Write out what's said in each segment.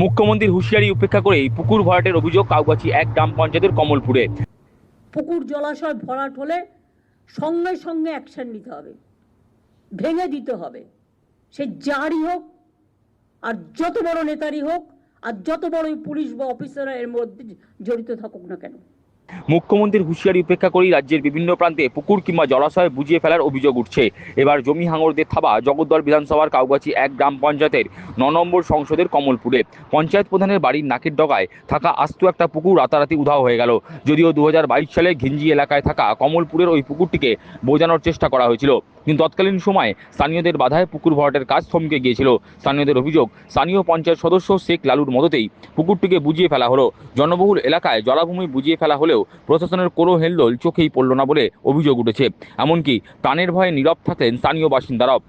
মুখ্যমন্ত্রীর হুঁশিয়ারি উপেক্ষা করে পুকুর ভরাটের অভিযোগ কাউগাছি এক গ্রাম পঞ্চায়েতের কমলপুরে। পুকুর জলাশয় ভরাট হলে সঙ্গে সঙ্গে অ্যাকশন নিতে হবে। ভেঙে দিতে হবে। সে যারই হোক, আর যত বড় নেতারই হোক, আর যত বড় পুলিশ বা অফিসাররা এর মধ্যে জড়িত থাকুক না কেন। মুখ্যমন্ত্রীর হুঁশিয়ারি উপেক্ষা করেই রাজ্যের বিভিন্ন প্রান্তে পুকুর কিংবা জলাশয় বুঝিয়ে ফেলার অভিযোগ উঠছে। এবার জমি হাঙরদের থাবা জগদ্দল বিধানসভার কাউগাছি এক গ্রাম পঞ্চায়েতের ন নম্বর সংসদের কমলপুরে। পঞ্চায়েত প্রধানের বাড়ির নাকের ডগায় থাকা আস্ত একটা পুকুর রাতারাতি উধাও হয়ে গেল। যদিও দু হাজার বাইশ সালে ঘিঞ্জি এলাকায় থাকা কমলপুরের ওই পুকুরটিকে বোঝানোর চেষ্টা করা হয়েছিল। কিন্তু তৎকালীন সময়ে স্থানীয়দের বাধায় পুকুর ভরাটের কাজ থমকে গিয়েছিল। স্থানীয়দের অভিযোগ, স্থানীয় পঞ্চায়েত সদস্য শেখ লালুর মদতেই পুকুরটিকে বুঝিয়ে ফেলা হলো। জনবহুল এলাকায় জলাভূমি বুঝিয়ে ফেলা হলেও প্রশাসনের কোনো হেলদোল চোখেই পড়ল না বলে অভিযোগ উঠেছে। এমনকি প্রাণের ভয়ে নীরব থাকলেন স্থানীয় বাসিন্দারাও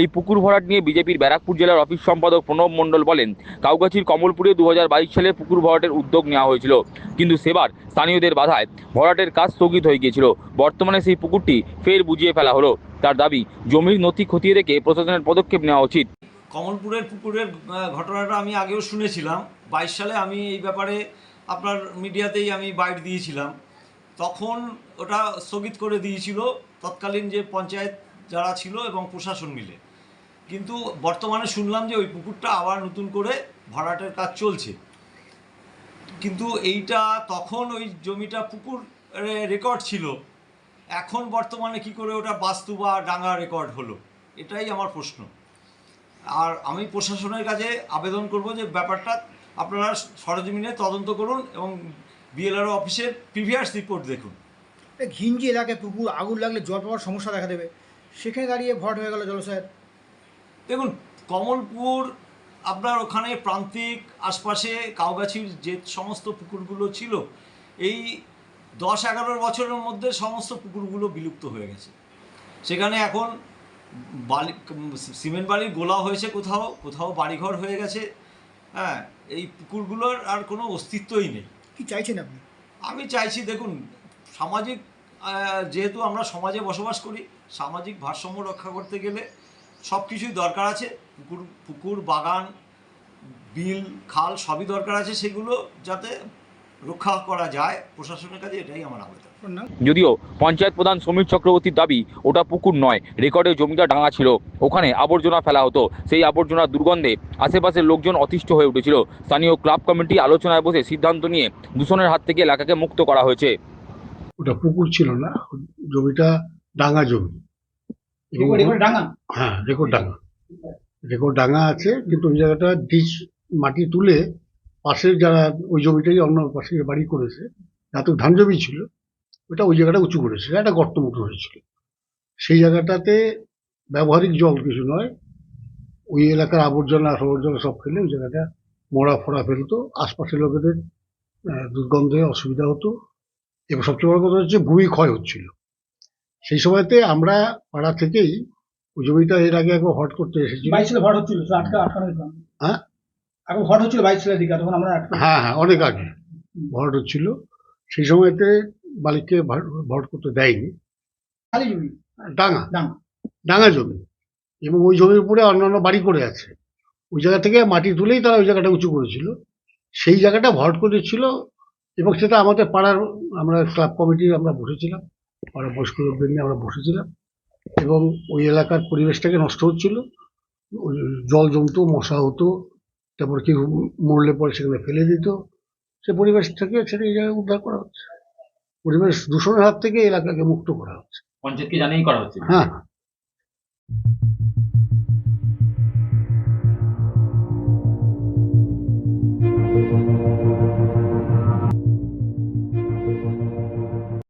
এই পুকুর ভরাট নিয়ে বিজেপির ব্যারাকপুর জেলার অফিস সম্পাদক প্রণব মণ্ডল বলেন কাউগাছির কমলপুরে দু হাজার বাইশ সালে পুকুর ভরাটের উদ্যোগ নেওয়া হয়েছিল। কিন্তু সেবার স্থানীয়দের বাধায় ভরাটের কাজ স্থগিত হয়ে গিয়েছিল। বর্তমানে সেই পুকুরটি ফের বুঝিয়ে ফেলা হলো। তার দাবি, জমির নথি খতিয়ে রেখে প্রশাসনের পদক্ষেপ নেওয়া উচিত। কমলপুরের পুকুরের ঘটনাটা আমি আগেও শুনেছিলাম। বাইশ সালে আমি এই ব্যাপারে আপনার মিডিয়াতেই আমি বাইট দিয়েছিলাম। তখন ওটা স্থগিত করে দিয়েছিল তৎকালীন যে পঞ্চায়েত যারা ছিল এবং প্রশাসন মিলে। কিন্তু বর্তমানে শুনলাম যে ওই পুকুরটা আবার নতুন করে ভরাটের কাজ চলছে। কিন্তু এইটা তখন ওই জমিটা পুকুর রেকর্ড ছিল। এখন বর্তমানে কি করে ওটা বাস্তু বা ডাঙ্গা রেকর্ড হলো? এটাই আমার প্রশ্ন। আর আমি প্রশাসনের কাছে আবেদন করব যে ব্যাপারটা আপনারা সরজমিনে তদন্ত করুন এবং বিএলআরও অফিসের প্রিভিয়াস রিপোর্ট দেখুন। ঘিঞ্জি এলাকায় পুকুর আগুন লাগলে জল পাওয়ার সমস্যা দেখা দেবে। সেখানে দাঁড়িয়ে ভট হয়ে গেল জলাশয়ের দেখুন কমলপুর আপনার ওখানে প্রান্তিক আশপাশে কাউগাছির যে সমস্ত পুকুরগুলো ছিল এই দশ এগারো বছরের মধ্যে সমস্ত পুকুরগুলো বিলুপ্ত হয়ে গেছে। সেখানে এখন বালি সিমেন্ট বালির গোলা হয়েছে কোথাও কোথাও বাড়িঘর হয়ে গেছে। হ্যাঁ এই পুকুরগুলোর আর কোনো অস্তিত্বই নেই। কি চাইছেন আপনি? আমি চাইছি দেখুন সামাজিক যেহেতু আমরা সমাজে বসবাস করি সামাজিক ভারসাম্য রক্ষা করতে গেলে সব কিছুই দরকার আছে। পুকুর পুকুর বাগান বিল খাল সবই দরকার আছে। সেগুলো যাতে রক্ষা করা যায় প্রশাসনের কাছে এটাই আমার আবেদন। যদিও পঞ্চায়েত প্রধান সমীর চক্রবর্তীর দাবি ওটা পুকুর নয় রেকর্ডে জমিটা ডাঙা ছিল। ওখানে আবর্জনা ফেলা হতো। সেই আবর্জনার দুর্গন্ধে আশেপাশের লোকজন অতিষ্ঠ হয়ে উঠেছিল। স্থানীয় ক্লাব কমিটি আলোচনায় বসে সিদ্ধান্ত নিয়ে দূষণের হাত থেকে এলাকাকে মুক্ত করা হয়েছে। ওটা পুকুর ছিল না জমিটা ডাঙ্গা জমি। হ্যাঁ রেকর্ড ডাঙ্গা রেকর্ড ডাঙ্গা আছে কিন্তু ওই জায়গাটা ডিচ মাটি তুলে পাশের যারা ওই জমিটাই অন্য পাশে বাড়ি করেছে এত ধান জমি ছিল ওটা ওই জায়গাটা উঁচু করেছে একটা গর্ত মতো হয়েছিল। সেই জায়গাটাতে ব্যবহারিক জল কিছু নয় ওই এলাকার আবর্জনা আবর্জনা সব ফেলে ওই জায়গাটা মোড়া ফোড়া ফেলতো আশপাশের লোকেদের দুর্গন্ধে অসুবিধা হতো। এবং সবচেয়ে বড় কথা হচ্ছে ভূমি ক্ষয় হচ্ছিল। সেই সময়তে আমরা পাড়া থেকেই ওই জমিটা এর আগে একবার হট করতে এসেছি হ্যাঁ? এখন ভোট হচ্ছিল বাইশ সালের দিকে তখন আমরা হ্যাঁ হ্যাঁ অনেক আগে ভট হচ্ছিল। সেই সময়তে মালিককে ভা- ভোট করতে দেয়নি। খালি জমি? ডাঙা। ডাঙা। ডাঙা জমি। এবং ওই জমির উপরে অন্যান্য বাড়ি করে আছে। ওই জায়গা থেকে মাটি তুলেই তারা ওই জায়গাটা উঁচু করেছিল। সেই জায়গাটা ভট করেছিল এবং সেটা আমাদের পাড়ার আমরা ক্লাব কমিটি আমরা বসেছিলাম। পাড়া বয়স্ক লোকদের নিয়ে আমরা বসেছিলাম। এবং ওই এলাকার পরিবেশটাকে নষ্ট হচ্ছিল। ওই জল জমতো মশা হতো তারপর কি মরলে পরে সেখানে ফেলে দিত। সে পরিবেশ থেকে জায়গায় উদ্ধার করা হচ্ছে। পরিবেশ দূষণের হাত থেকে এলাকাকে মুক্ত করা হচ্ছে। পঞ্চায়েতকে জানিয়েই করা হচ্ছে। হ্যাঁ।, হ্যাঁ।